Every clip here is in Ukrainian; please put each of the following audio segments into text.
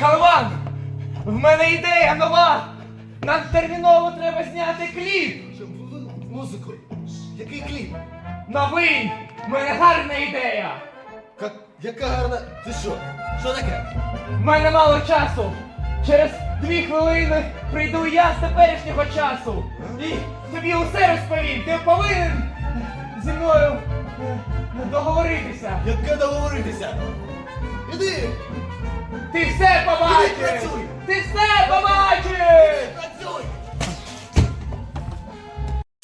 Калван! В мене ідея нова! Нам терміново треба зняти кліп! Музику. Який кліп? Новий! В мене гарна ідея! Ка- яка гарна. Ти що? Що таке? В мене мало часу! Через дві хвилини прийду я з теперішнього часу! І тобі усе розповім! Ти повинен зі мною е, договоритися! Яке договоритися? Іди! Ти все побачиш! Ти все побачиш!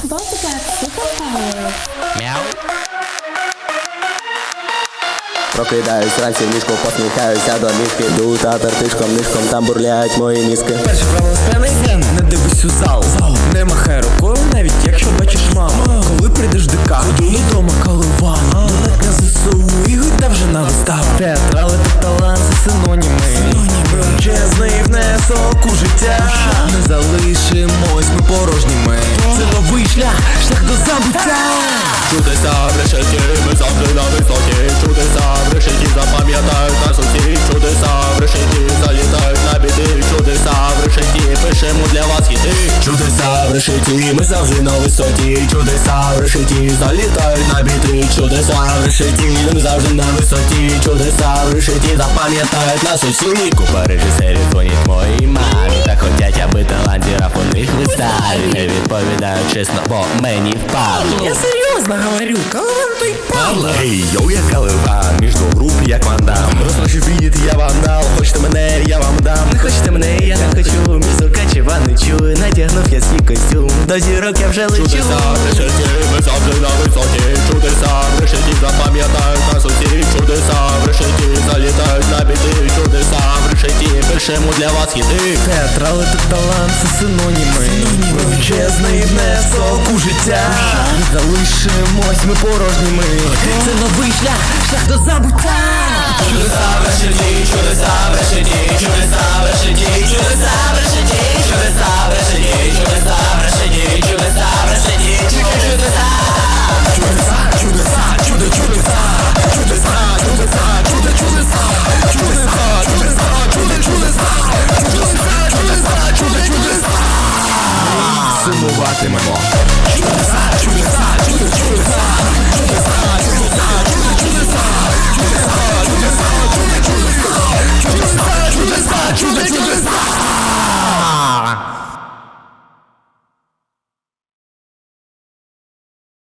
Both got superpower. Прокидаюсь вранці в ліжку, посміхаюся до мішки Йду та тертишком, нишком там бурляють мої мізки Перше правило сцени внесок у життя. Не залишимось ми порожніми Чудеса в решеті, ми завжди на висоті. Чудеса в решеті залітають на біди Чудеса в решеті, ми завжди на висоті. Чудеса в решеті запам'ятають нас усі Купа режисерів дзвонять моїй мамі. Та хотять, аби талантів у них виставі Не відповідаю чесно, бо мені впадло Я серйозно говорю, коли вам той падла Ей, йоу, я калива, між До зірок я вже лечу Чудеса решеті, ми завжди на висоті. Чудеса решеті, запам'ятають нас усі. Чудеса решеті, залітають на біди. Чудеса решеті, пишемо для вас хіти. Театрали та талант це синоніми. Величезний внесок у життя. Не залишимось ми порожніми. Це новий шлях, шлях до забуття. Чудеса решеті, чудеса решеті, чудеса решеті, чудеса 我散个散是个傻是个傻是个傻是